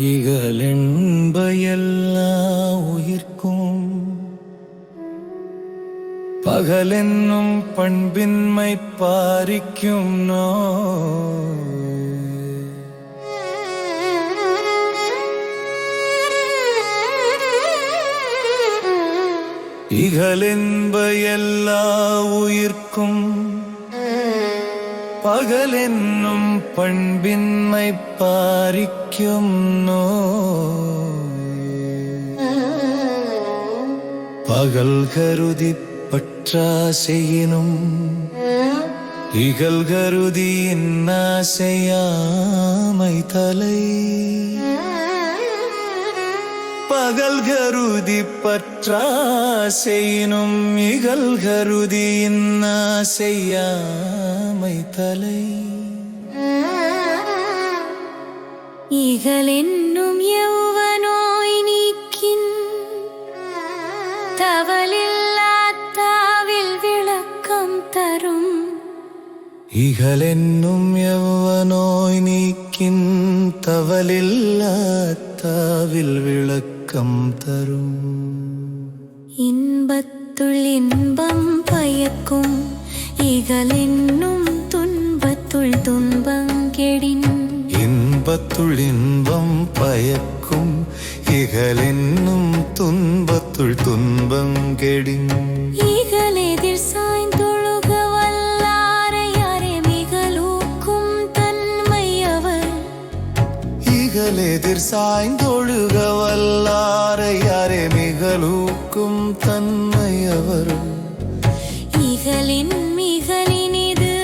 இகலென்ப எல்லா உயிர்க்கும். பகலென்னும் பண்பின்மை பாரிக்கும் நோ இகலென்ப எல்லா உயிர்க்கும். பகலென்னும் பண்பின்மை பாரிக்கும் நோய் பகல் கருதி பற்றாசையினும் இகல் கருதி செய்யாமை தலை பகல் கருதி பற்றாசையினும் இகல் கருதி செய்யாமை தலை இகலென்னும் யௌவனோய் நீக்கின் தவலில்லாத்தாவில் விளக்கம் தரும் இகலென்னும் எவ்வனோய் நீக்கின் தவலில்லாத்தாவில் விளக்கம் தரும். இன்பத்துள் இன்பம் பயக்கும் இகலென்னும் துன்பத்துள் துன்பங்கெடின் இன்பத்துள் இன்பம் பயக்கும் இகலென்னும் துன்பத்துள் துன்பங்கெடின் இகலெதிர் சாய்ந்தொழுக வல்லாரை யாரே மிகலூக்கும் தன்மை அவர் இகலெதிர் சாய்ந்தொழுக வல்லாரை யாரே மிகலூக்கும் தன்மையவர் இகலின் மிகலினிது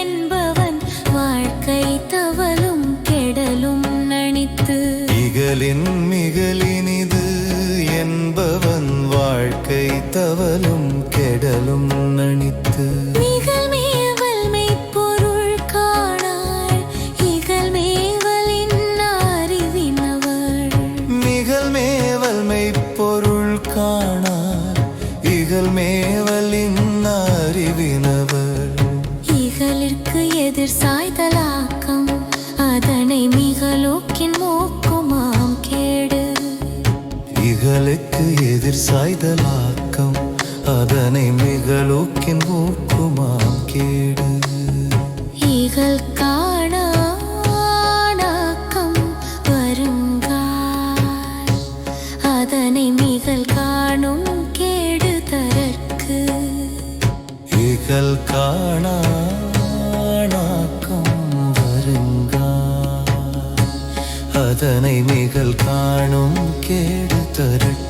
என்பவன் வாழ்க்கை தவலும் கெடலும் நணித்து. இகலின் மிகலினிது என்பவன் வாழ்க்கை தவலும் கெடலும் நணித்து. மேவலின் அறிவினவர். இகலிற்கு எதிர் சாய்தலாக்கம் அதனை மிகலோக்கின் மோக்குமாம் கேடு. இகலுக்கு எதிர் சாய்தலாக்கம். காணாக்கம் வருங்கால். அதனை மிகல் காணும் கேடு தரட்டும்